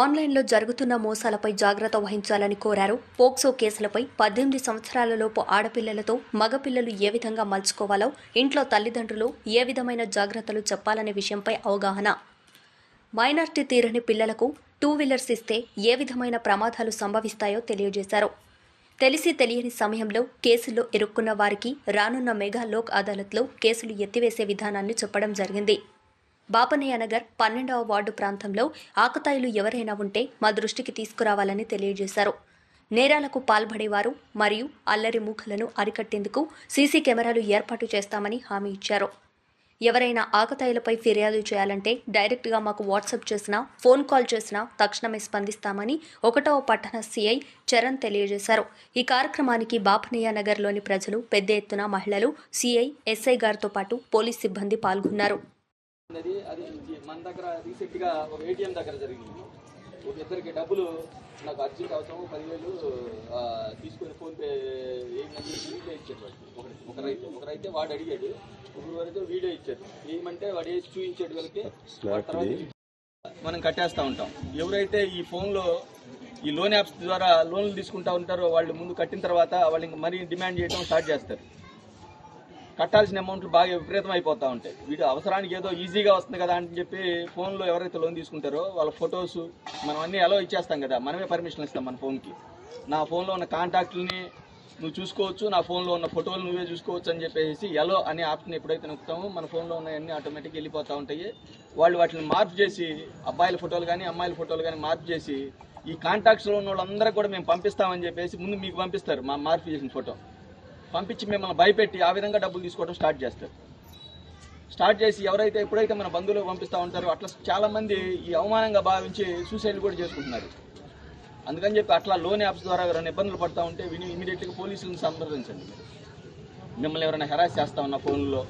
ఆన్లైన్లో జరుగుతున్న మోసాలపై జాగ్రత్త వహించాలని కోరారు. పోక్సో కేసులపై పద్దెనిమిది సంవత్సరాలలోపు ఆడపిల్లలతో మగపిల్లలు ఏ విధంగా మలుచుకోవాలో ఇంట్లో తల్లిదండ్రులు ఏ విధమైన జాగ్రత్తలు చెప్పాలనే విషయంపై అవగాహన. మైనార్టీ తీరని పిల్లలకు టూ వీలర్స్ ఇస్తే ఏ విధమైన ప్రమాదాలు సంభవిస్తాయో తెలియజేశారు. తెలిసి తెలియని సమయంలో కేసుల్లో ఇరుక్కున్న వారికి రానున్న మెగా లోక్ అదాలత్లో కేసులు ఎత్తివేసే విధానాన్ని చెప్పడం జరిగింది. బాపనయ్య నగర్ పన్నెండవ వార్డు ప్రాంతంలో ఆకతాయిలు ఎవరైనా ఉంటే మా దృష్టికి తీసుకురావాలని తెలియజేశారు. నేరాలకు పాల్పడేవారు మరియు అల్లరి మూకలను అరికట్టేందుకు సీసీ కెమెరాలు ఏర్పాటు చేస్తామని హామీ ఇచ్చారు. ఎవరైనా ఆకతాయిలపై ఫిర్యాదు చేయాలంటే డైరెక్ట్గా మాకు వాట్సాప్ చేసినా ఫోన్ కాల్ చేసినా తక్షణమే స్పందిస్తామని ఒకటవ పట్టణ సీఐ చరణ్ తెలియజేశారు. ఈ కార్యక్రమానికి బాపనయ్య నగర్లోని ప్రజలు పెద్ద ఎత్తున మహిళలు సీఐ ఎస్ఐ గారితో పాటు పోలీస్ సిబ్బంది పాల్గొన్నారు. అది అది మన దగ్గర రీసెంట్గా ఒక ఏటీఎం దగ్గర జరిగింది. ఒక ఇద్దరికి డబ్బులు నాకు అర్జెంట్ అవసరం పదివేలు తీసుకొని ఫోన్ పే ఏమని చెప్పి వీడియో ఇచ్చారు వాడికి ఒకటి ఒకరైతే ఒకరైతే వాడు అడిగాడు. ఒకరు అయితే వీడియో ఇచ్చారు ఏమంటే వాడు వేసి చూపించాడు వాళ్ళకి. తర్వాత మనం కట్టేస్తా ఉంటాం. ఎవరైతే ఈ ఫోన్లో ఈ లోన్ యాప్స్ ద్వారా లోన్లు తీసుకుంటా ఉంటారో వాళ్ళు ముందు కట్టిన తర్వాత వాళ్ళు ఇంకా మరీ డిమాండ్ చేయడం స్టార్ట్ చేస్తారు. కట్టాల్సిన అమౌంట్లు బాగా విపరీతం అయిపోతూ ఉంటాయి. వీటి అవసరానికి ఏదో ఈజీగా వస్తుంది కదా అని చెప్పి ఫోన్లో ఎవరైతే లోన్ తీసుకుంటారో వాళ్ళ ఫొటోస్ మనం అన్నీ ఎలా ఇచ్చేస్తాం కదా. మనమే పర్మిషన్ ఇస్తాం మన ఫోన్కి. నా ఫోన్లో ఉన్న కాంటాక్ట్లని నువ్వు చూసుకోవచ్చు నా ఫోన్లో ఉన్న ఫోటోలు నువ్వే చూసుకోవచ్చు అని చెప్పేసి ఎలో అనే ఆప్షన్ ఎప్పుడైతే నొక్కుతామో మన ఫోన్లో ఉన్న అన్ని ఆటోమేటిక్గా వెళ్ళిపోతూ ఉంటాయి. వాళ్ళు వాటిని మార్పు చేసి అబ్బాయిల ఫోటోలు కానీ అమ్మాయిల ఫోటోలు కానీ మార్పు చేసి ఈ కాంటాక్ట్స్లో ఉన్న వాళ్ళందరూ కూడా మేము పంపిస్తామని చెప్పేసి ముందు మీకు పంపిస్తారు మా మార్పు చేసిన ఫోటో. పంపించి మిమ్మల్ని భయపెట్టి ఆ విధంగా డబ్బులు తీసుకోవడం స్టార్ట్ చేస్తారు. స్టార్ట్ చేసి ఎవరైతే ఎప్పుడైతే మన బంధువులు పంపిస్తూ ఉంటారో అట్లా చాలామంది ఈ అవమానంగా భావించి సూసైడ్ కూడా చేసుకుంటున్నారు. అందుకని చెప్పి అట్లా లోన్ యాప్స్ ద్వారా ఎవరైనా ఇబ్బందులు పడతా ఉంటే విని ఇమీడియట్గా పోలీసులను సంప్రదించండి. మిమ్మల్ని ఎవరైనా హెరాస్ చేస్తా ఉన్నా ఫోన్లో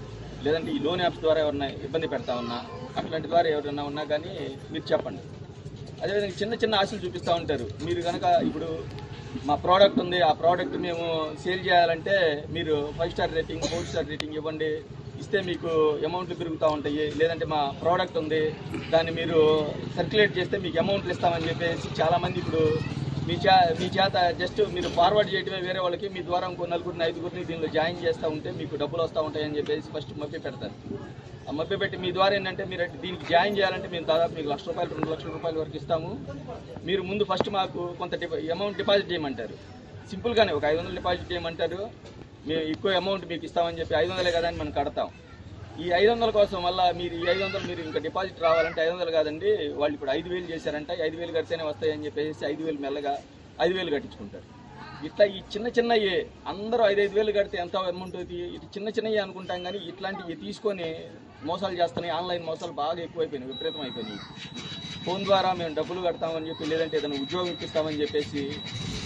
లేదంటే ఈ లోన్ యాప్స్ ద్వారా ఎవరైనా ఇబ్బంది పెడతా ఉన్నా అట్లాంటి ద్వారా ఎవరైనా ఉన్నా కానీ మీరు చెప్పండి. అదేవిధంగా చిన్న చిన్న ఆశలు చూపిస్తూ ఉంటారు. మీరు కనుక ఇప్పుడు మా ప్రోడక్ట్ ఉంది. ఆ ప్రోడక్ట్ మేము సేల్ చేయాలంటే మీరు five star rating four star rating ఇవ్వండి. ఇస్తే మీకు అమౌంట్లు పెరుగుతూ ఉంటాయి. లేదంటే మా ప్రోడక్ట్ ఉంది. దాన్ని మీరు సర్క్యులేట్ చేస్తే మీకు అమౌంట్లు ఇస్తామని చెప్పేసి చాలామంది ఇప్పుడు మీ చే మీ చేత జస్ట్ మీరు ఫార్వర్డ్ చేయడమే వేరే వాళ్ళకి మీ ద్వారా ఇంకో నలుగురిని ఐదుగురిని దీనిలో జాయిన్ చేస్తూ ఉంటే మీకు డబ్బులు వస్తూ ఉంటాయని చెప్పేసి ఫస్ట్ మభ్య పెడతారు. ఆ మభ్య పెట్టి మీ ద్వారా ఏంటంటే మీరు దీనికి జాయిన్ చేయాలంటే మేము దాదాపు మీకు లక్ష రూపాయలు రెండు లక్షల రూపాయల వరకు ఇస్తాము. మీరు ముందు ఫస్ట్ మాకు కొంత అమౌంట్ డిపాజిట్ చేయమంటారు. సింపుల్గానే ఒక ఐదు వందలు డిపాజిట్ చేయమంటారు. మేము ఎక్కువ అమౌంట్ మీకు ఇస్తామని చెప్పి ఐదు వందలే కదా అని మనం కడతాం. ఈ ఐదు వందల కోసం మళ్ళీ మీరు ఈ ఐదు వందలు మీరు ఇంకా డిపాజిట్ రావాలంటే ఐదు వందలు కాదండి వాళ్ళు ఇప్పుడు ఐదు వేలు చేశారంటే ఐదు వేలు కడితేనే వస్తాయని చెప్పేసి ఐదు వేలు మెల్లగా ఐదు వేలు కట్టించుకుంటారు. ఇట్లా ఈ చిన్న చిన్నవి అందరూ ఐదు ఐదు వేలు కడితే ఎంత అమౌంట్ అవుతుంది? ఇది చిన్న చిన్నయే అనుకుంటాం కానీ ఇట్లాంటివి తీసుకొని మోసాలు చేస్తున్నాయి ఆన్లైన్ మోసాలు బాగా ఎక్కువైపోయినాయి విపరీతం అయిపోయినాయి ఫోన్ ద్వారా మేము డబ్బులు కడతామని చెప్పి లేదంటే ఏదైనా ఉద్యోగం ఇప్పిస్తామని చెప్పేసి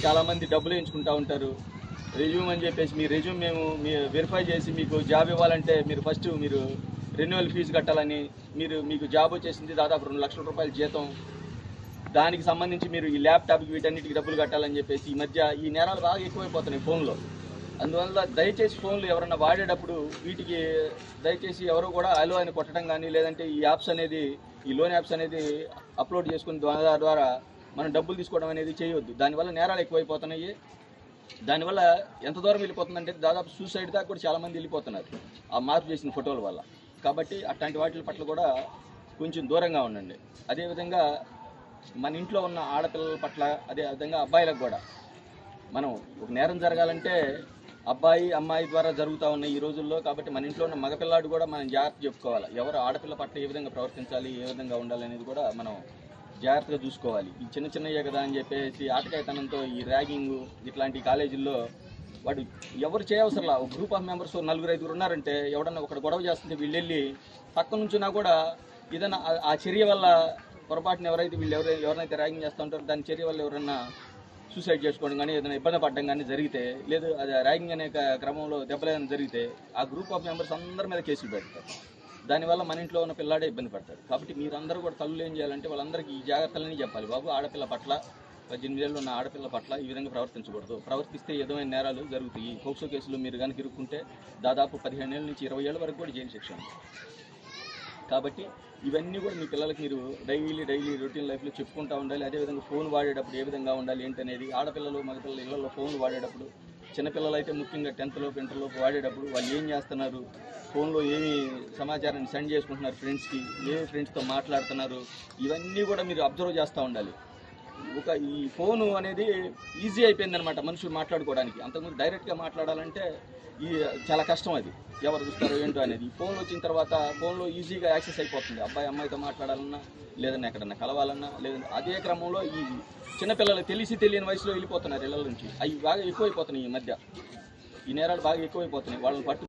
చాలామంది డబ్బులు వేయించుకుంటూ ఉంటారు. రెజ్యూమ్ అని చెప్పేసి మీ రెజ్యూమ్ మేము మీ వెరిఫై చేసి మీకు జాబ్ ఇవ్వాలంటే మీరు ఫస్ట్ మీరు రెన్యువల్ ఫీజు కట్టాలని మీరు మీకు జాబ్ వచ్చేసింది దాదాపు రెండు లక్షల రూపాయల జీతం. దానికి సంబంధించి మీరు ఈ ల్యాప్టాప్కి వీటన్నిటికి డబ్బులు కట్టాలని చెప్పేసి ఈ మధ్య ఈ నేరాలు బాగా ఎక్కువైపోతున్నాయి ఫోన్లో. అందువల్ల దయచేసి ఫోన్లు ఎవరన్నా వాడేటప్పుడు వీటికి దయచేసి ఎవరు కూడా అలో అని కొట్టడం కానీ లేదంటే ఈ యాప్స్ అనేది ఈ లోన్ యాప్స్ అనేది అప్లోడ్ చేసుకుని ద్వారా ద్వారా మనం డబ్బులు తీసుకోవడం అనేది చేయొద్దు. దానివల్ల నేరాలు ఎక్కువైపోతున్నాయి. దానివల్ల ఎంత దూరం వెళ్ళిపోతుందంటే దాదాపు సూసైడ్ దాకా కూడా చాలామంది వెళ్ళిపోతున్నారు ఆ మార్పు చేసిన ఫోటోల వల్ల. కాబట్టి అట్లాంటి వాటి పట్ల కూడా కొంచెం దూరంగా ఉండండి. అదేవిధంగా మన ఇంట్లో ఉన్న ఆడపిల్లల పట్ల అదే విధంగా అబ్బాయిలకు కూడా మనం ఒక నేరం జరగాలంటే అబ్బాయి అమ్మాయి ద్వారా జరుగుతూ ఉన్నాయి ఈ రోజుల్లో కాబట్టి మన ఇంట్లో ఉన్న మగపిల్లాడు కూడా మనం జాగ్రత్త చెప్పుకోవాలి. ఎవరు ఆడపిల్ల పట్ల ఏ విధంగా ప్రవర్తించాలి ఏ విధంగా ఉండాలి అనేది కూడా మనం జాగ్రత్తగా చూసుకోవాలి. ఈ చిన్న చిన్నయ్యే కదా అని చెప్పేసి ఆటకాయతనంతో ఈ ర్యాగింగ్ ఇట్లాంటి కాలేజీల్లో వాడు ఎవరు చేయవసరంలా? ఒక గ్రూప్ ఆఫ్ మెంబర్స్ నలుగురు ఐదుగురు ఉన్నారంటే ఎవడన్నా ఒకటి గొడవ చేస్తుంటే వీళ్ళు వెళ్ళి పక్క నుంచినా కూడా ఏదైనా ఆ- చర్య వల్ల పొరపాటున ఎవరైతే వీళ్ళు ఎవరై ఎవరినైతే ర్యాగింగ్ చేస్తూ ఉంటారో దాని చర్య వల్ల ఎవరైనా సూసైడ్ చేసుకోవడం కానీ ఏదైనా ఇబ్బంది పడడం కానీ జరిగితే లేదు అది ర్యాగింగ్ అనే క్రమంలో దెబ్బలేదని జరిగితే ఆ గ్రూప్ ఆఫ్ మెంబర్స్ అందరి మీద కేసులు పెడతారు. దానివల్ల మన ఇంట్లో ఉన్న పిల్లాడే ఇబ్బంది పడతాడు. కాబట్టి మీరందరూ కూడా తల్లులు ఏం చేయాలంటే వాళ్ళందరికీ ఈ జాగ్రత్తలని చెప్పాలి. బాబు ఆడపిల్ల పట్ల పద్దెనిమిది ఏళ్ళు ఉన్న ఆడపిల్ల పట్ల ఈ విధంగా ప్రవర్తించకూడదు. ప్రవర్తిస్తే ఏదైనా నేరాలు జరుగుతాయి. పోక్సో కేసులు మీరు కనుక ఇరుక్కుంటే దాదాపు పదిహేను ఏళ్ళ నుంచి ఇరవై ఏళ్ళ వరకు కూడా జైలు శిక్ష కాబట్టి ఇవన్నీ కూడా మీ పిల్లలకి మీరు డైలీ డైలీ రొటీన్ లైఫ్లో చెప్పుకుంటూ ఉండాలి. అదేవిధంగా ఫోన్ వాడేటప్పుడు ఏ విధంగా ఉండాలి ఏంటనేది ఆడపిల్లలు మగపిల్లలు ఇళ్ళలో ఫోన్లు వాడేటప్పుడు చిన్నపిల్లలు అయితే ముఖ్యంగా టెన్త్లోపు ఇంటర్లోపు వాడేటప్పుడు వాళ్ళు ఏం చేస్తున్నారు? ఫోన్లో ఏమి సమాచారాన్ని సెండ్ చేసుకుంటున్నారు ఫ్రెండ్స్కి ఏ ఫ్రెండ్స్తో మాట్లాడుతున్నారు? ఇవన్నీ కూడా మీరు అబ్జర్వ్ చేస్తూ ఉండాలి. ఒక ఈ ఫోను అనేది ఈజీ అయిపోయింది అనమాట మనుషులు మాట్లాడుకోవడానికి. అంతకుముందు డైరెక్ట్గా మాట్లాడాలంటే ఈ చాలా కష్టం అది. ఎవరు చూస్తారో ఏంటో అనేది. ఈ ఫోన్ వచ్చిన తర్వాత ఫోన్లో ఈజీగా యాక్సెస్ అయిపోతుంది. అబ్బాయి అమ్మాయితో మాట్లాడాలన్నా లేదన్నా ఎక్కడన్నా కలవాలన్నా లేదంటే అదే క్రమంలో ఈ చిన్నపిల్లలు తెలిసి తెలియని వయసులో వెళ్ళిపోతున్నారు ఇళ్ళ నుంచి. అవి బాగా ఎక్కువైపోతున్నాయి ఈ మధ్య. ఈ నేరాలు బాగా ఎక్కువైపోతున్నాయి. వాళ్ళని పట్టు